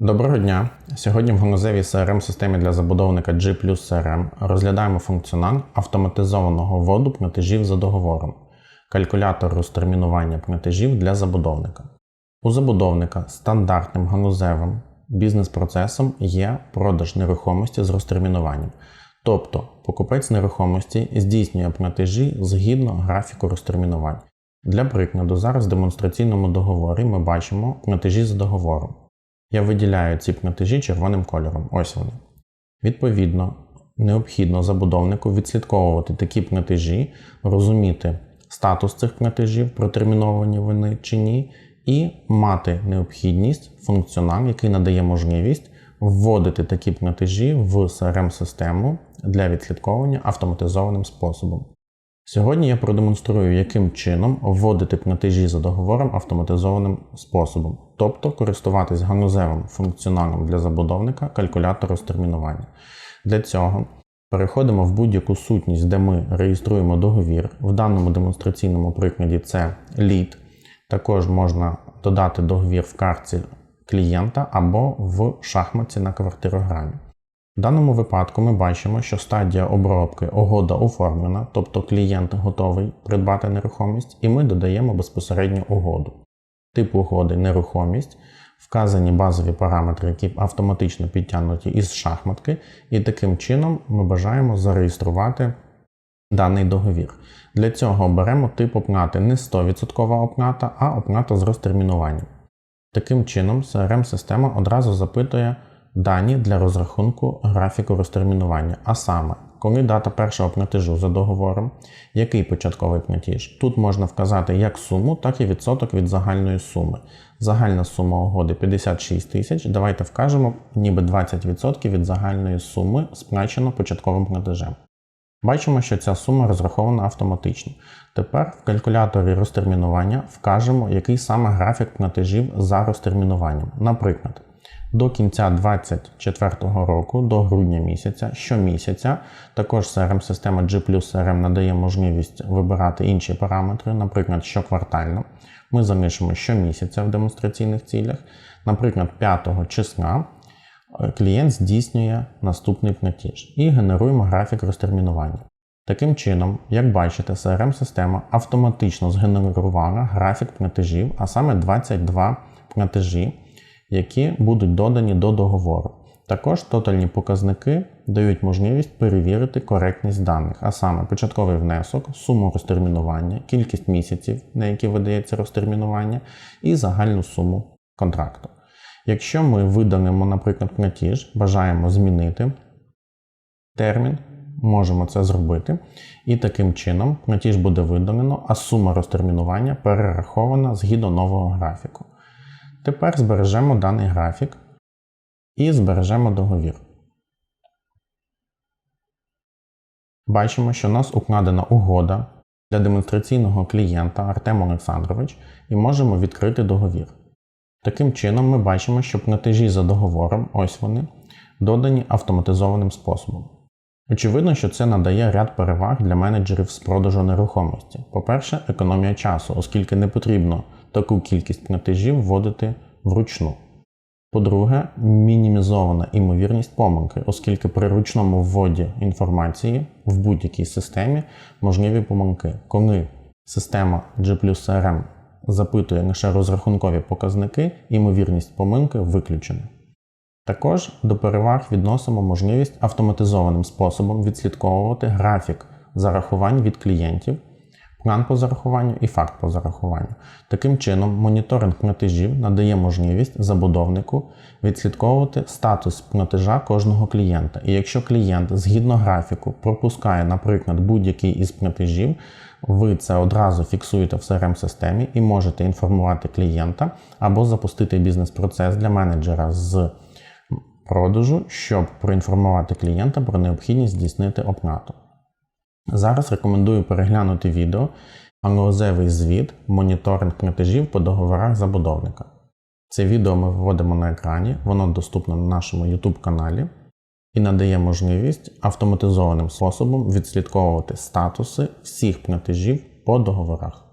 Доброго дня! Сьогодні в ганузевій crm системі для забудовника G CRM розглядаємо функціонал автоматизованого вводу платежів за договором, калькулятор розтермінування платежів для забудовника. У забудовника стандартним ганузевим бізнес-процесом є продаж нерухомості з розтермінуванням. Тобто покупець нерухомості здійснює платежі згідно графіку розтермінувань. Для прикладу, зараз в демонстраційному договорі ми бачимо платежі за договором. Я виділяю ці платежі червоним кольором. Ось вони. Відповідно, необхідно забудовнику відслідковувати такі платежі, розуміти статус цих платежів, протерміновані вони чи ні, і мати необхідність, функціонал, який надає можливість вводити такі платежі в CRM-систему для відслідковування автоматизованим способом. Сьогодні я продемонструю, яким чином вводити платежі за договором автоматизованим способом, тобто користуватись ганузевим функціоналом для забудовника калькулятор розтермінування. Для цього переходимо в будь-яку сутність, де ми реєструємо договір. В даному демонстраційному прикладі це лід. Також можна додати договір в картці клієнта або в шахматці на квартирограмі. В даному випадку ми бачимо, що стадія обробки угода оформлена, тобто клієнт готовий придбати нерухомість, і ми додаємо безпосередньо угоду. Тип угоди нерухомість, вказані базові параметри, які автоматично підтягнуті із шахматки, і таким чином ми бажаємо зареєструвати даний договір. Для цього оберемо тип оплати не 100% оплата, а оплата з розтермінуванням. Таким чином, CRM-система одразу запитує дані для розрахунку графіку розтермінування, а саме, коли дата першого платежу за договором, який початковий платіж. Тут можна вказати як суму, так і відсоток від загальної суми. Загальна сума угоди 56 тисяч. Давайте вкажемо ніби 20% від загальної суми сплачено початковим платежем. Бачимо, що ця сума розрахована автоматично. Тепер в калькуляторі розтермінування вкажемо, який саме графік платежів за розтермінуванням. Наприклад, до кінця 2024 року, до грудня місяця, щомісяця, також CRM-система G CRM надає можливість вибирати інші параметри, наприклад, щоквартально. Ми залишимо щомісяця в демонстраційних цілях. Наприклад, 5 числа клієнт здійснює наступний платіж і генеруємо графік розтермінування. Таким чином, як бачите, CRM-система автоматично згенерувала графік платежів, а саме 22 платежі які будуть додані до договору. Також тотальні показники дають можливість перевірити коректність даних, а саме початковий внесок, суму розтермінування, кількість місяців, на які видається розтермінування, і загальну суму контракту. Якщо ми виданемо, наприклад, платіж, бажаємо змінити термін, можемо це зробити. І таким чином платіж буде видалено, а сума розтермінування перерахована згідно нового графіку. Тепер збережемо даний графік і збережемо договір. Бачимо, що у нас укладена угода для демонстраційного клієнта Артем Олександрович і можемо відкрити договір. Таким чином, ми бачимо, що платежі за договором, ось вони, додані автоматизованим способом. Очевидно, що це надає ряд переваг для менеджерів з продажу нерухомості. По-перше, економія часу, оскільки не потрібно таку кількість платежів вводити вручну. По-друге, мінімізована імовірність помилки, оскільки при ручному вводі інформації в будь-якій системі можливі помилки. Коли система G CRM запитує лише розрахункові показники, імовірність помилки виключена. Також до переваг відносимо можливість автоматизованим способом відслідковувати графік зарахувань від клієнтів план по зарахуванню і факт по зарахуванню. Таким чином, моніторинг платежів надає можливість забудовнику відслідковувати статус платежа кожного клієнта. І якщо клієнт згідно графіку пропускає, наприклад, будь-який із платежів, ви це одразу фіксуєте в crm системі і можете інформувати клієнта або запустити бізнес-процес для менеджера з продажу, щоб проінформувати клієнта про необхідність здійснити оплату. Зараз рекомендую переглянути відео галузевий звіт, моніторинг платежів по договорах забудовника. Це відео ми виводимо на екрані, воно доступно на нашому YouTube каналі і надає можливість автоматизованим способом відслідковувати статуси всіх платежів по договорах.